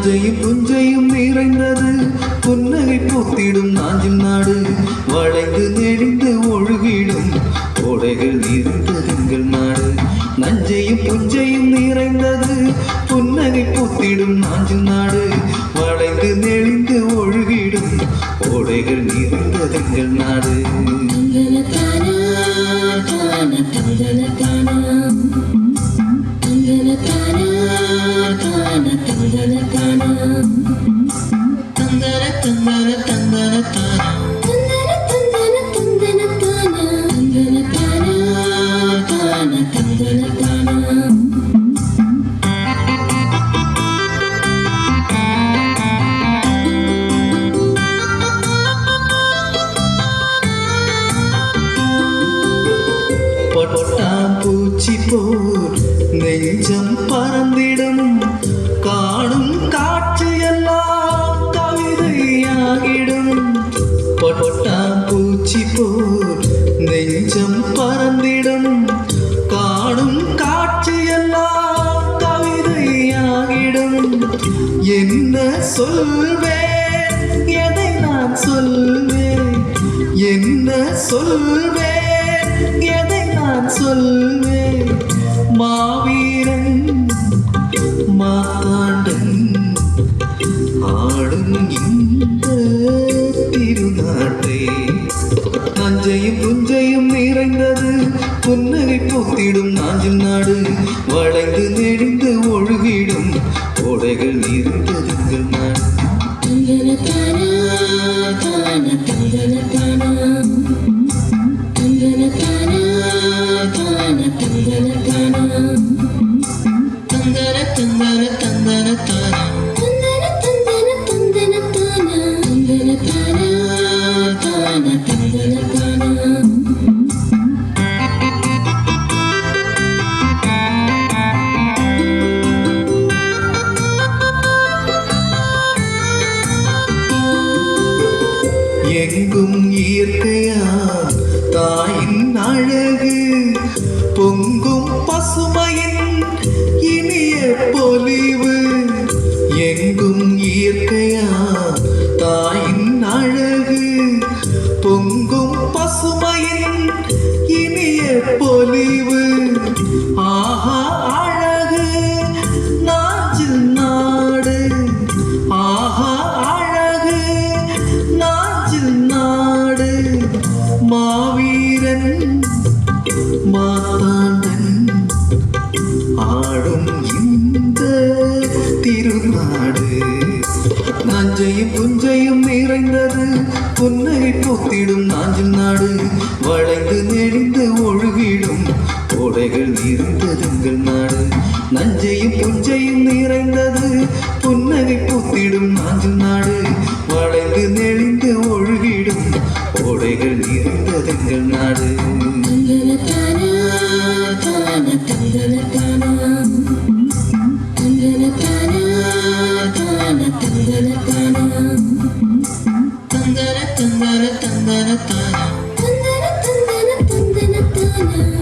நஞ்சையும் புஞ்சையும் நிறைந்தது. புன்னகை பூத்திடும் நாஞ்சில் நாடு. வளைந்து நெடிந்து ஒழுகிடும். கோடைகள் ஓடைகள் நிறைந்ததெங்கள் நாடு. நஞ்சையும் புஞ்சையும் நிறைந்தது. புன்னகை பூத்திடும் நாஞ்சில் நாடு. வளைந்து நெளிந்து ஒழுகிடும். கோடைகள் நிறைந்ததெங்கள் தந்தன தானா பட்டாம்பூச்சி போர் பட்டாம்பூச்சி போர் நெஞ்சம் பறந்திடும். காணும் காட்சியெல்லாம் கவிதையாகிடும். என்ன சொல்வேன்? எதை நான் சொல்வேன்? என்ன சொல்வேன்? எதை நான் சொல்வேன்? மாவீரன் நாடு வளைந்து நெடிந்து ஒழுகிடும் ஓடைகள் நிறைந்ததுங்கள் எங்கும் இயற்கையா தாயின் அழகு பொங்கும் பசுமையின் இனிய பொலிவு. எங்கும் இயற்கையா தஞ்சையும் புஞ்சையும் நிறைந்தது. புன்னகை பூத்திடும் நாஞ்சில் நாடு வளைந்து நெளிந்து ஒழுகிடும். கோடைகள் நிறைந்ததுங்கள் நாடு நஞ்சையும் புஞ்சையும் நிறைந்தது. புன்னகை பூத்திடும் நாஞ்சில் நாடு வளைந்து தந்தன தந்தன தந்தன தானா? தந்தன தந்தன தந்தன தானா?